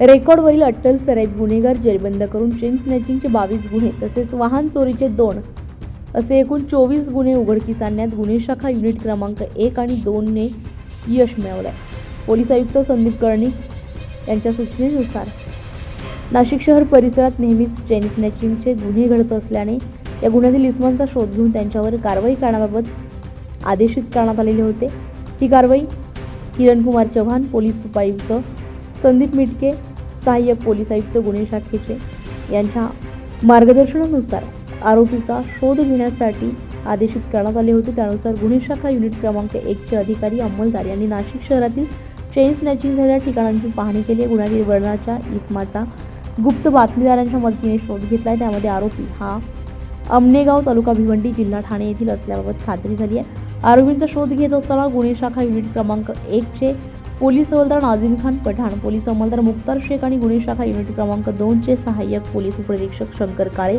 रेकॉर्डवरील अट्टल सराईत गुन्हेगार जेरबंद करून चेन स्नॅचिंगचे बावीस गुन्हे तसेच वाहन चोरीचे दोन असे एकूण चोवीस गुन्हे उघडकीस आणण्यात गुन्हे शाखा युनिट क्रमांक एक आणि दोनने यश मिळवलंय. पोलीस आयुक्त संदीप कर्णिक यांच्या सूचनेनुसार नाशिक शहर परिसरात नेहमीच चेन स्नॅचिंगचे गुन्हे घडत असल्याने या गुन्ह्यातील इस्मांचा शोध घेऊन त्यांच्यावर कारवाई करण्याबाबत आदेशित करण्यात आलेले होते. ही कारवाई किरणकुमार चव्हाण पोलीस उपायुक्त संदीप मिटके सहाय्यक पोलीस आयुक्त गुन्हे शाखेचे यांच्या मार्गदर्शनानुसार आरोपीचा शोध घेण्यासाठी आदेशित करण्यात आले होते. त्यानुसार गुन्हे शाखा युनिट क्रमांक एकचे अधिकारी अंमलदार यांनी नाशिक शहरातील चेन स्नॅचिंग झालेल्या ठिकाणांची पाहणी केली. आहे. गुन्ह्यातील वर्णाच्या इस्माचा गुप्त बातमीदारांच्या मदतीने शोध घेतला आहे. त्यामध्ये आरोपी हा अमनेगाव तालुका भिवंडी जिल्हा ठाणे येथील असल्याबाबत खात्री झाली आहे. आरोपींचा शोध घेत असताना गुन्हे शाखा युनिट क्रमांक एकचे पोलीस हवालदार नाझिम खान पठाण पोलीस अंमलदार मुक्तार शेख आणि गुन्हे शाखा युनिट क्रमांक दोनचे सहाय्यक पोलीस उपनिरीक्षक शंकर काळे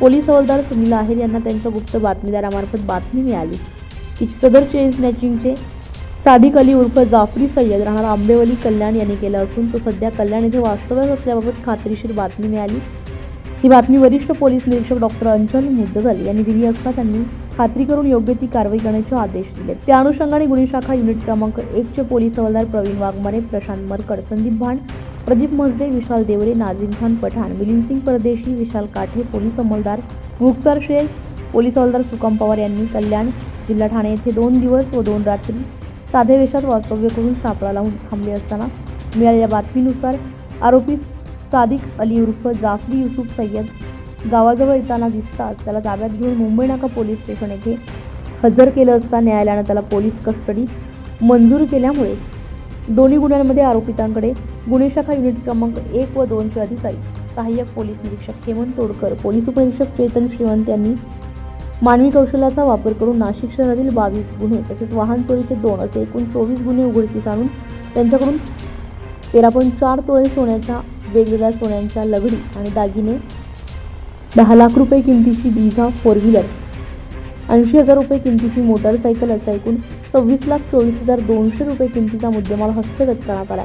पोलीस हवालदार सुनील आहेर यांना त्यांच्या गुप्त बातमीदारामार्फत बातमी मिळाली. की सदर चेन स्नॅचिंगचे सादिक अली उर्फ जाफरी सय्यद राहणार आंबेवली कल्याण यांनी केलं असून तो सध्या कल्याण येथे वास्तव्यात असल्याबाबत खात्रीशीर बातमी मिळाली. ही बातमी वरिष्ठ पोलीस निरीक्षक डॉक्टर अंचल मुद्दगल यांनी दिली असता त्यांनी खात्री करून योग्य ती कारवाई करण्याचे आदेश दिले. त्या अनुषंगाने गुन्हे शाखा युनिट क्रमांक एकचे पोलीस हवालदार प्रवीण वाघमारे प्रशांत मरकड संदीप भांड प्रदीप मजदे विशाल देवरे नाझिम खान पठाण मिलिंद सिंग परदेशी विशाल काठे पोलीस अंमलदार मुक्तार शेख पोलीस हवालदार सुकाम पवार यांनी कल्याण जिल्हा ठाणे येथे दोन दिवस व दोन रात्री साध्या वेशात वास्तव्य करून सापळा लावून थांबले असताना मिळालेल्या बातमीनुसार आरोपी सादिक अली उर्फ जाफरी युसुफ सय्यद गावाजवळ येताना दिसताच त्याला ताब्यात घेऊन मुंबई नाका पोलीस स्टेशन येथे हजर केलं असता न्यायालयानं त्याला पोलीस कस्टडी मंजूर केल्यामुळे दोन्ही गुन्ह्यांमध्ये आरोपितांकडे गुन्हे शाखा युनिट क्रमांक एक व दोनचे अधिकारी सहाय्यक पोलीस निरीक्षक हेमंत तोडकर पोलीस उपनिरीक्षक चेतन श्रीवंत यांनी मानवी कौशल्याचा वापर करून नाशिक शहरातील बावीस गुन्हे तसेच वाहन चोरीचे दोन असे एकूण चोवीस गुन्हे उघडकीस आणून त्यांच्याकडून तेरा पॉईंट चार तोळे सोन्याच्या वेगवेगळ्या सोन्यांच्या लगडी आणि दागिने दहा लाख रुपये किमतीची ब्रिझा फोर व्हीलर ऐंशी हजार रुपये किमतीची मोटारसायकल असा एकूण सव्वीस लाख चोवीस हजार दोनशे रुपये किमतीचा मुद्देमाल हस्तगत करण्यात आला.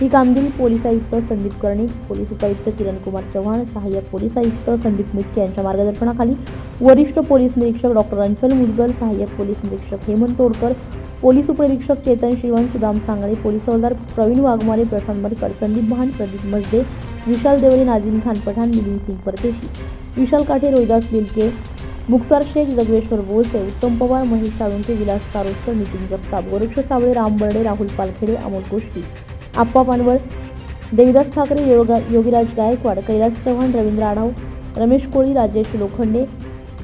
ही कामगिरी पोलीस आयुक्त संदीप कर्णिक पोलीस उपायुक्त किरण कुमार चव्हाण सहाय्यक पोलीस आयुक्त संदीप मिटके यांच्या मार्गदर्शनाखाली वरिष्ठ पोलीस निरीक्षक डॉक्टर अंचल मुदगल सहाय्यक पोलीस निरीक्षक हेमंत तोडकर पोलीस उपनिरीक्षक चेतन श्रीवन सुदाम सांगळे पोलीस हवालदार प्रवीण वाघमारे प्रशांत मरकर संदीप भान प्रदीप मजदे विशाल देवरे नाजीम खान पठाण मिलिंद सिंग परदेशी. विशाल काठे रोहिदास दिलके मुक्तार शेख जगवेश्वर बोलसे उत्तम पवार महेश साळुंके विलास चारोस्कर नितीन जगताप गोरक्ष सावळे राम बर्डे राहुल पालखेडे अमोल गोष्टी आप्पा पानवळ देविदास ठाकरे योगा योगीराज गायकवाड कैलास चव्हाण रवींद्र आढाव रमेश कोळी राजेश लोखंडे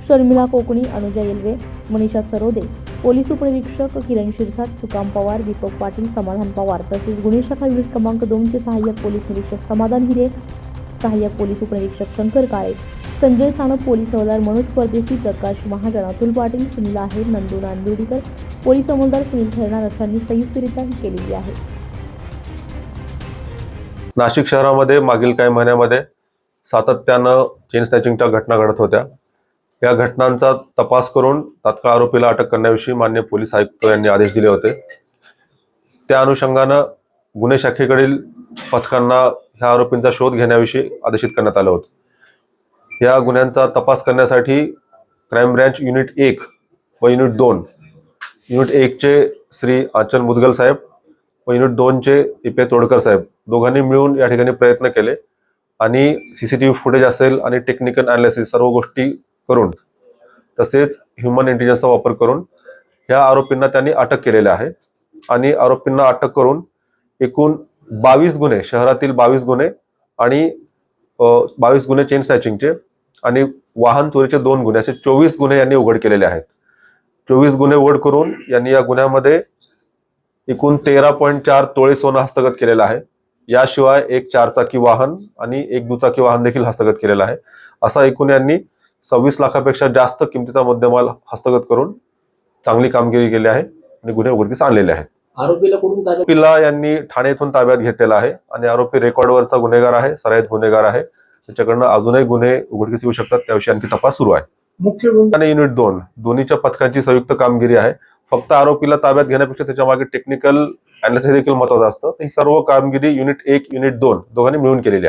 शर्मिला कोकणी अनुजा येल्वे मनीषा सरोदे पोलीस उपनिरीक्षक किरण शिरसाट सुकाम पवार दीपक पाटील समाधान पवार तसेच गुन्हे शाखा युनिट क्रमांक दोनचे सहाय्यक पोलीस निरीक्षक समाधान हिरे सहाय्यक पोलीस उपनिरीक्षक शंकर काळे. संजय साणप पोलीस हवालदार मनोज परदेशी प्रकाश महाजन अतुल पाटील सुनील आहेर नंदू नांदुर्डीकर पोलीस अंमलदार सुनील खैरनार अशांनी संयुक्तरित्या ही केलेली आहे. नाशिक शहरामध्ये मागील काही महिन्यामध्ये सातत्यानं चेन स्नॅचिंगच्या घटना घडत होत्या. या घटनांचा तपास करून तात्काळ आरोपीला अटक करण्याविषयी मान्य पोलीस आयुक्त यांनी आदेश दिले होते. त्या अनुषंगानं गुन्हे शाखेकडील पथकांना ह्या आरोपींचा शोध घेण्याविषयी आदेशित करण्यात आलं होतं. या गुन्ह्यांचा तपास करण्यासाठी क्राईम ब्रँच युनिट एक व युनिट दोन युनिट एकचे श्री आचल मुदगल साहेब व युनिट दोनचे इपे तोडकर साहेब दोघांनी मिळून या ठिकाणी प्रयत्न केले आणि C C T V footage असेल आणि टेक्निकल अनालिसिस सर्व गोष्टी करून तसेच ह्युमन इंटेलिजन्सचा वापर करून ह्या आरोपींना त्यांनी अटक केलेली आहे आणि आरोपींना अटक करून एकूण बावीस गुन्हे शहरातील बावीस गुन्हे आणि बावीस गुन्हे चेन स्नॅचिंगचे आणि वाहन चोरीचे दोन गुन्हे असे चोवीस गुन्हे यांनी उघड केलेले आहेत. चोवीस गुन्हे उघड करून यांनी या गुन्ह्यामध्ये एकूण तेरा पॉईंट चार तोळे सोनं हस्तगत केलेलं आहे. याशिवाय एक चारचाकी वाहन आणि एक दुचाकी वाहन देखील हस्तगत केलेलं आहे. असा एकूण यांनी सव्वीस लाखापेक्षा जास्त किमतीचा मुद्देमाल हस्तगत करून चांगली कामगिरी केली आहे आणि गुन्हे उघडकीस आणलेले आहेत. आरोपीला यांनी ठाणे येथून ताब्यात घेतलेला आहे आणि आरोपी रेकॉर्डवरचा गुन्हेगार आहे सराईत गुन्हेगार आहे. त्याच्याकडनं अजूनही गुन्हे उघडकीस येऊ शकतात. त्याविषयी आणखी तपास सुरू आहे. मुख्य गुन्हे आणि युनिट दोन दोन्हीच्या पथकांची संयुक्त कामगिरी आहे. फक्त आरोपीला ताब्यात घेण्यापेक्षा त्याच्यामागे टेक्निकल अनालिसिस देखील महत्वाचं असतं. ही सर्व कामगिरी युनिट एक युनिट दोन दोघांनी मिळून केलेली आहे.